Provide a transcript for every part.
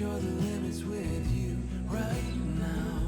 Push all the limits with you right now.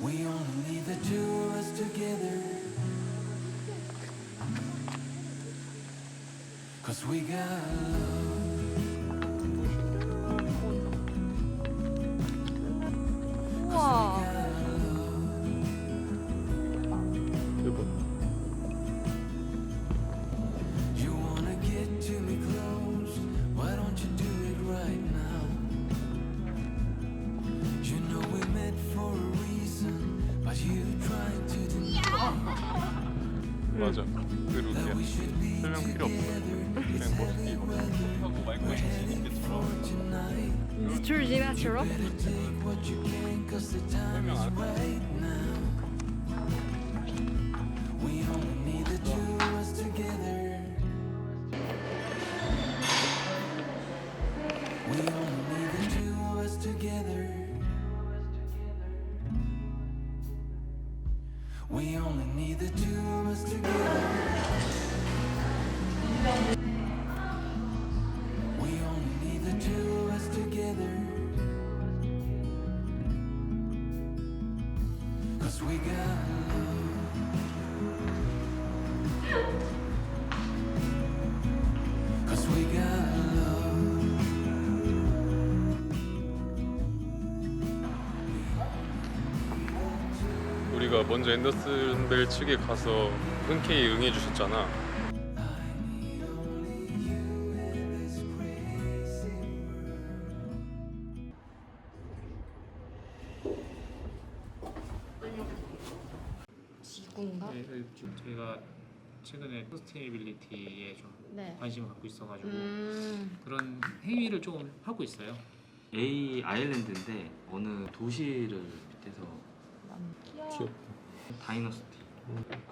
We only need the two of us together. Cause we got love. 맞아. 그 be 설명 필요 없어. 그냥 멋있게 입어. 하고 마이크 있는 게 들어. tonight. 줄 지나치러? Take what you can, We only need the two of us together. We only need the two of us together. Cause we got 우리가 먼저 앤더슨 벨 측에 가서 흔쾌히 응해 주셨잖아. 지구인가? 네, 지금 저희가 최근에 서스테이빌리티에 좀 네. 관심을 갖고 있어가지고 음. 그런 행위를 조금 하고 있어요. A 아일랜드인데 어느 도시를 빗대서 귀여워. 다이너스티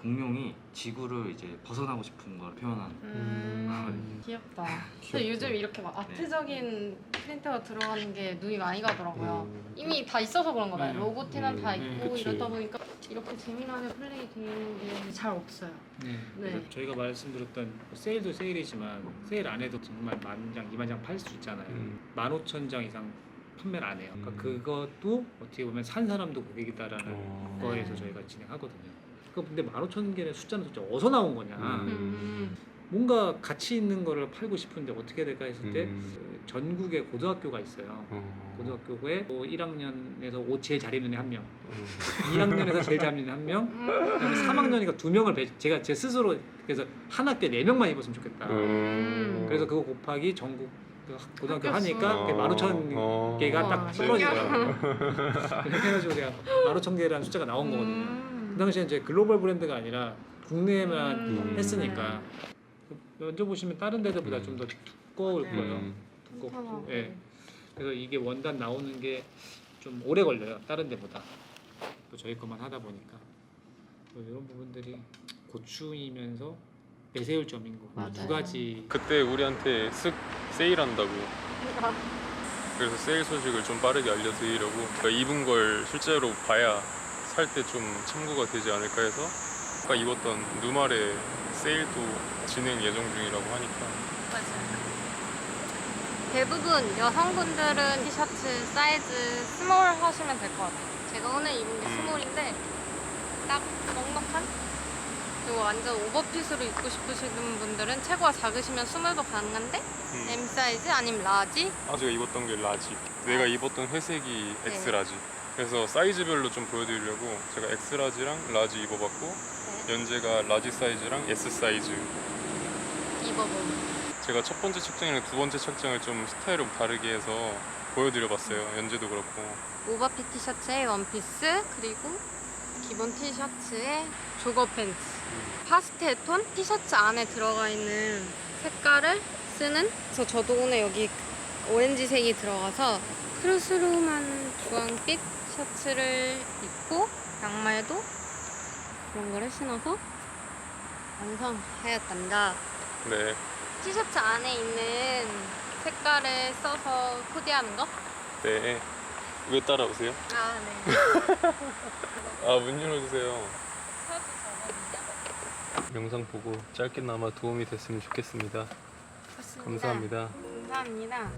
공룡이 지구를 이제 벗어나고 싶은 걸 표현한 음. 귀엽다. 근데 요즘 이렇게 막 아트적인 프린트가 들어가는 게 눈이 많이 가더라고요. 이미 다 있어서 그런 거다. 음. 로고 테는 다 음, 있고 그치. 이러다 보니까 이렇게 재미나게 플레이 되는 게 잘 없어요. 네. 네. 그래서 저희가 말씀드렸던 세일도 세일이지만 세일 안 해도 정말 만 장, 이만 장 팔 수 있잖아요. 음. 만 오천 장 이상 판매를 안 해요. 그러니까 음. 그것도 어떻게 보면 산 사람도 고객이다라는 어. 거에서 저희가 진행하거든요. 그 근데 만 오천 개의 숫자는 도대체 어디서 나온 거냐? 음. 음. 뭔가 가치 있는 거를 팔고 싶은데 어떻게 될까 했을 때 음. 그 전국에 고등학교가 있어요. 어. 고등학교에 뭐 1학년에서 5 제일 잘 입는 애 한 명, 어. 2학년에서 제일 잘 입는 애 한 명, 그다음에 3학년이니까 두 명을 배, 제가 제 스스로 그래서 한 학교에 네 명만 입었으면 좋겠다. 음. 그래서 그거 곱하기 전국 고등학교 학교 수. 하니까 그게 15,000 어. 개가 와, 딱 떨어지더라고요. 그렇게 해가지고 내가 15,000개라는 숫자가 나온 거거든요. 음. 그 당시에 이제 글로벌 브랜드가 아니라 국내에만 음. 했으니까 먼저 보시면 다른 데들보다 음. 좀더 두꺼울 네. 거예요. 음. 두껍고. 예. 그래서 이게 원단 나오는 게 좀 오래 걸려요. 다른 데보다. 또 저희 것만 하다 보니까 또 이런 부분들이 고충이면서 내세울 점인 거고 맞아요. 두 가지 그때 우리한테 쓱 세일한다고. 그래서 세일 소식을 좀 빠르게 알려드리려고 그러니까 입은 걸 실제로 봐야 살 때 좀 참고가 되지 않을까 해서 아까 입었던 누말의 세일도 진행 예정 중이라고 하니까 대부분 여성분들은 티셔츠 사이즈 스몰 하시면 될 것 같아요. 제가 오늘 입은 게 음. 스몰인데 딱 넉넉한? 그리고 완전 오버핏으로 입고 싶으시는 분들은 체구가 작으시면 스몰도 가능한데? 음. M 사이즈 아니면 라지? 아 제가 입었던 게 라지. 내가 입었던 회색이 네. X 라지. 그래서 사이즈별로 좀 보여드리려고 제가 X 라지랑 라지 입어봤고 네. 연재가 라지 사이즈랑 S 사이즈. 입어보고. 제가 첫 번째 착장이랑 두 번째 착장을 좀 스타일을 다르게 해서 보여드려봤어요. 연재도 그렇고. 오버핏 티셔츠에 원피스 그리고 기본 티셔츠에 조거 팬츠 파스텔 톤 티셔츠 안에 들어가 있는 색깔을 쓰는 그래서 저도 오늘 여기 오렌지색이 들어가서 크루스룸한 주황빛 셔츠를 입고 양말도 그런 거를 신어서 완성하였답니다. 네. 티셔츠 안에 있는 색깔을 써서 코디하는 거? 네. 왜 따라오세요? 아, 네. 아, 문 열어주세요. 영상 보고 짧게나마 도움이 됐으면 좋겠습니다. 좋습니다. 감사합니다. 감사합니다.